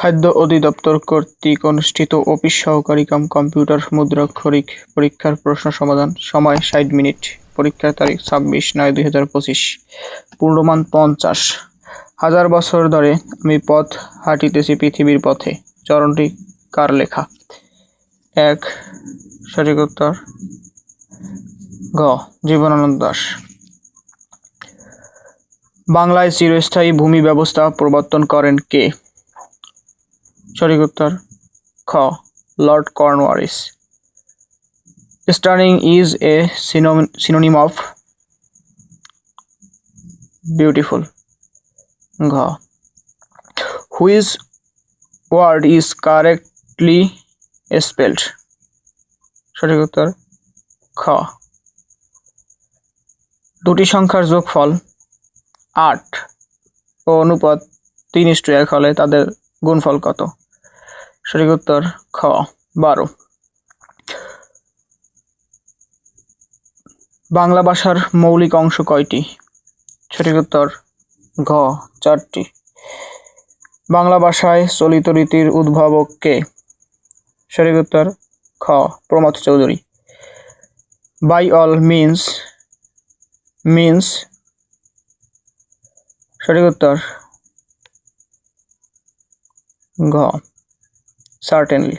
খাদ্য অধিদপ্তর কর্তৃক অনুষ্ঠিত অফিস সহকারী কাম কম্পিউটার মুদ্রাক্ষরিক পরীক্ষার প্রশ্ন সমাধান। সময় ষাট মিনিট। পরীক্ষার তারিখ ছাব্বিশ নয় দুই হাজার পঁচিশ। পূর্ণমান পঞ্চাশ। হাজার বছর ধরে আমি পথ হাঁটিতেছি পৃথিবীর পথে। চরণটি কার লেখা? এক, সঠিক উত্তর গ জীবনানন্দ দাস। বাংলায় চিরস্থায়ী ভূমি ব্যবস্থা প্রবর্তন করেন কে? সঠিক উত্তর খ, Lord Cornwallis. Stunning is a synonym of beautiful. ঘ, which word is correctly spelled. সঠিক উত্তর খ, দুটি সংখ্যার যোগফল আট ও অনুপাত তিন ইস্টু এক হলে তাদের গুণফল কত? সঠিক উত্তর খ, বারো। বাংলা ভাষার মৌলিক অংশ কয়টি? সঠিক উত্তর ঘ, চারটি। বাংলা ভাষায় চলিত রীতির উদ্ভাবক কে? সঠিক উত্তর খ Pramatha Chaudhuri. By all means means. সঠিক উত্তর ঘ। সার্টেনলি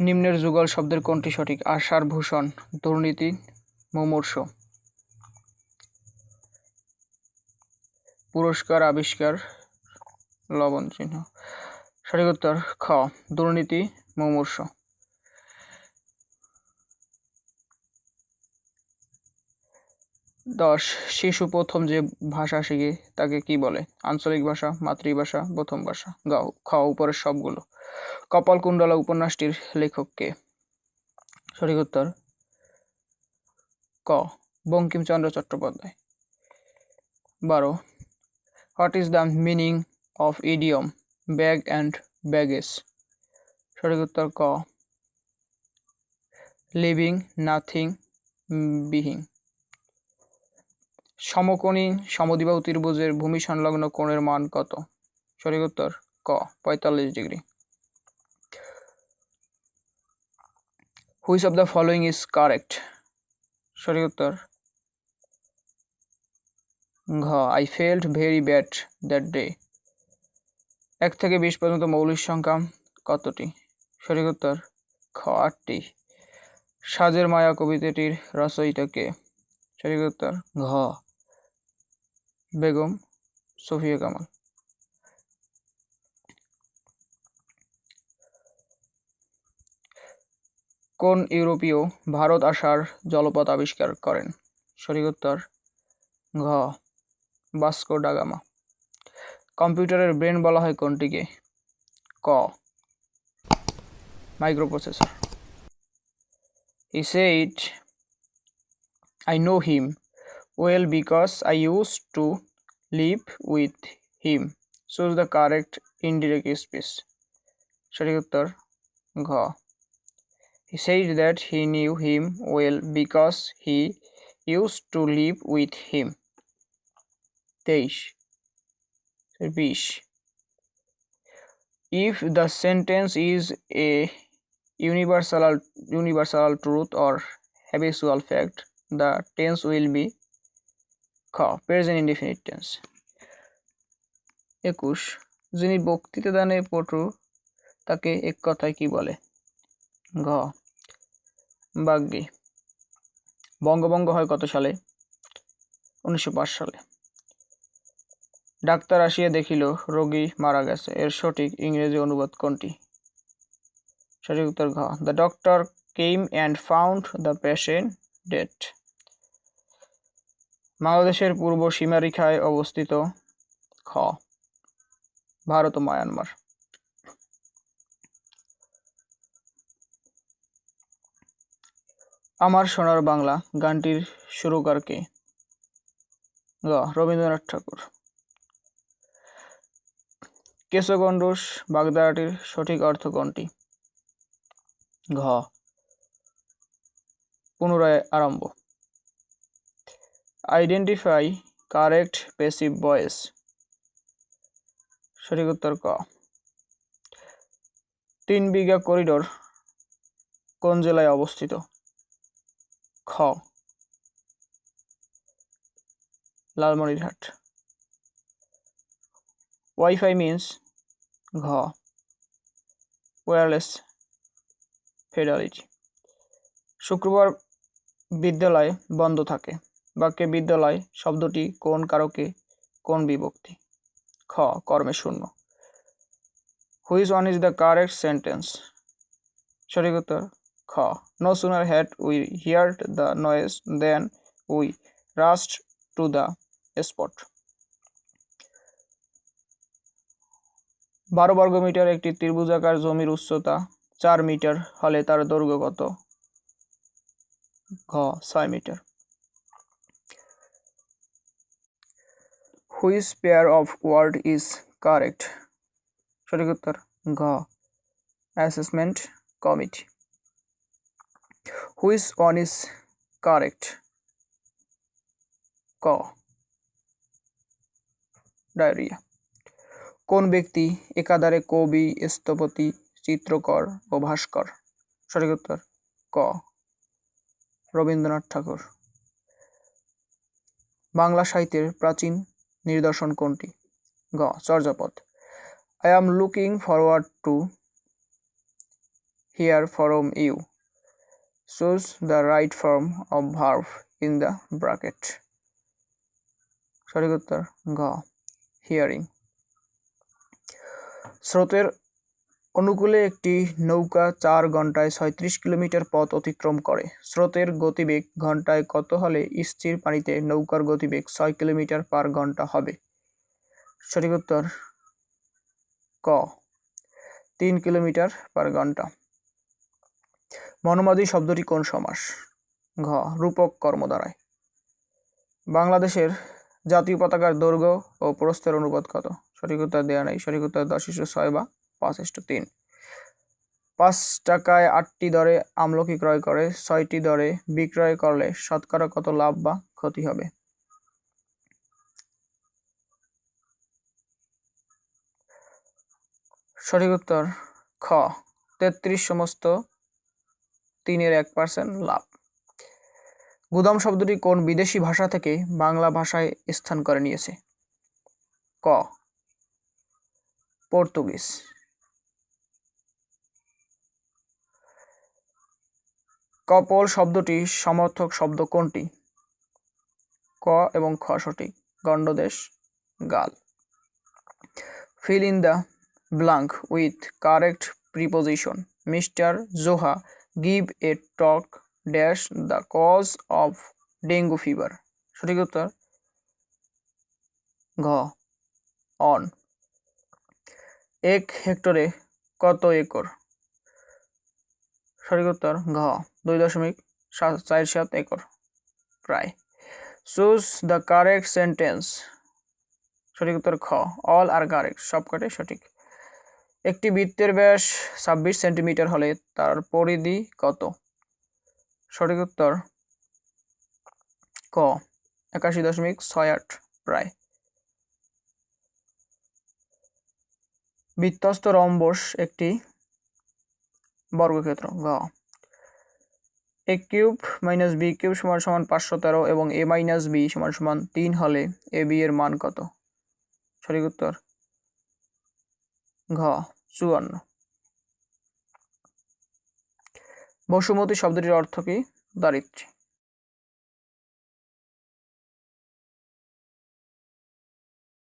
নিম্নের যুগল শব্দের কোনটি সঠিক? আশার ভূষণ, দুর্নীতি, মুমূর্ষ। পুরস্কার, আবিষ্কার, লবণ চিহ্ন। সঠিক উত্তর, খ। দুর্নীতি, মুমূর্ষ। দশ, শিশু প্রথম যে ভাষা শিখে তাকে কি বলে? আঞ্চলিক ভাষা, মাতৃভাষা, প্রথম ভাষা। গাও খ উপরের সবগুলো। কপালকুণ্ডলা উপন্যাসটির লেখক কে? সঠিক উত্তর, ক, বঙ্কিমচন্দ্র চট্টোপাধ্যায়। বারো, what is the meaning of idiom? Bag and baggage. সঠিক উত্তর, ক, লিভিং, নাথিং বিহিং। সমকোণী সমদ্বিবাহু ত্রিভুজের ভূমি সংলগ্ন কোণের মান কত? সঠিক উত্তর, ক, পঁয়তাল্লিশ degree. Which of the following is correct? সঠিক উত্তর, ঘ, I felt very bad that day. এক থেকে বিশ পর্যন্ত মৌলিক সংখ্যা কতটি? সঠিক উত্তর, খ, আটটি। সাজের মায়া কবিতাটির রচয়িতা কে? সঠিক উত্তর, ঘ বেগম, সফিয়া কামাল। কোন ইউরোপীয় ভারত আসার জলপথ আবিষ্কার করেন? সঠিক উত্তর, ঘ, বাস্কো ডাগামা কম্পিউটারের ব্রেন বলা হয় কোনটিকে? ক, microprocessor. He said I know him. well because I used to live with him. Choose the correct indirect speech. সঠিক উত্তর ঘ He said that he knew him well because he used to live with him. তেইশ বিশ If the sentence is a universal universal truth or habitual fact, the tense will be খ present indefinite tense একুশ, যিনি বক্তৃতা দানে পটু, তাকে এক কথায় কি বলে? ঘ, বাগ্যে। বঙ্গভঙ্গ হয় কত সালে? উনিশশো পাঁচ সালে। ডাক্তার আসিয়া দেখিল, রোগী মারা গেছে। এর সঠিক ইংরেজি অনুবাদ কোনটি? সঠিক উত্তর ঘ। The doctor came and found the patient dead. বাংলাদেশের পূর্ব সীমারেখায় অবস্থিত খ, ভারত ও মায়ানমার। আমার সোনার বাংলা গানটির সুরকার কে? গ, রবীন্দ্রনাথ ঠাকুর। কেশগণ্ডুস বাগদারাটির সঠিক অর্থ কোনটি? ঘ, পুনরায় আরম্ভ। আইডেন্টিফাই কারেক্ট পেসিভ ভয়েস সঠিক উত্তর ক। তিন বিঘা করিডোর কোন জেলায় অবস্থিত? খ। লালমনিরহাট। ওয়াইফাই মিন্স ঘ। ওয়্যারলেস ফেডারিটি শুক্রবার বিদ্যালয় বন্ধ থাকে। বাক্যে বিদ্যালয় শব্দটি কোন কারকে, কোন বিভক্তি? খ, কর্মে শূন্য। Which one is the correct sentence? সঠিক উত্তর, খ। No sooner had we heard the noise then we rushed to the spot বারো বর্গ মিটার একটি ত্রিভুজাকার জমির উচ্চতা চার মিটার হলে তার দৈর্ঘ্য কত? ঘ, ছয় metre. Which pair of word is correct. সঠিক উত্তর, ঘ। Assessment committee. Which one is correct. ক। ডায়রিয়া। কোন ব্যক্তি একাধারে কবি, স্থপতি, চিত্রকর ও ভাস্কর? সঠিক উত্তর, ক। রবীন্দ্রনাথ ঠাকুর। বাংলা সাহিত্যের প্রাচীন নিদর্শন কোনটি? গ, Charyapada. I am looking forward to hear from you choose the right form of verb in the bracket সঠিক উত্তর, গ হিয়ারিং স্রোতের অনুকূলে একটি নৌকা চার ঘন্টায় ছয়ত্রিশ কিলোমিটার পথ অতিক্রম করে। স্রোতের গতিবেগ ঘন্টায় কত হলে স্থির পানিতে নৌকার গতিবেগ ছয় কিলোমিটার পার ঘণ্টা হবে? সঠিক উত্তর, ক, তিন কিলোমিটার পার ঘণ্টা মনোমাদি শব্দটি কোন সমাস? ঘ, রূপক কর্ম দ্বারায় বাংলাদেশের জাতীয় পতাকার দৈর্ঘ্য ও প্রস্থের অনুপাত কত? সঠিক উত্তর দেওয়া নেই। সঠিক উত্তর দশ ছয় বা পাঁচ ইস্টু তিন। পাঁচ টাকায় আটটি দরে আমলকি ক্রয় করে, ছয়টি দরে বিক্রয় করলে শতকরা কত লাভ বা ক্ষতি হবে? সঠিক উত্তর, খ। তেত্রিশ সমস্ত তিনের এক পার্সেন্ট লাভ। গুদাম শব্দটি কোন বিদেশি ভাষা থেকে বাংলা ভাষায় স্থান করে নিয়েছে? ক। পর্তুগিজ। কপল শব্দটি সমর্থক শব্দ কোনটি? ক এবং খ সঠিক। গণ্ডদেশ, গাল। Fill in the blank with correct preposition mister Joha give a talk dash the cause of dengue fever সঠিক উত্তর? ঘ। অন। এক হেক্টরে কত একর? সঠিক উত্তর, ঘ। দুই দশমিক চার সাত একর, প্রায়। চুজ দ্য কারেক্ট সেন্টেন্স সঠিক উত্তর খ। অল আর কারেক্ট সবকটাই সঠিক। একটি বৃত্তের ব্যাস ছাব্বিশ সেন্টিমিটার হলে তার পরিধি কত? সঠিক উত্তর ক। একাশি দশমিক ছয় আট, প্রায়। বৃত্তস্ত রম্বস একটি বর্গক্ষেত্র। গ। A cube minus B cube সমান সমান পাঁচশো তেরো এবং এ মাইনাস বি সমান সমান তিন হলে এ বি এর মান কত? সঠিক উত্তর ঘ, চুয়ান্ন। বসুমতী শব্দটির অর্থ কি? দারিদ্র্য।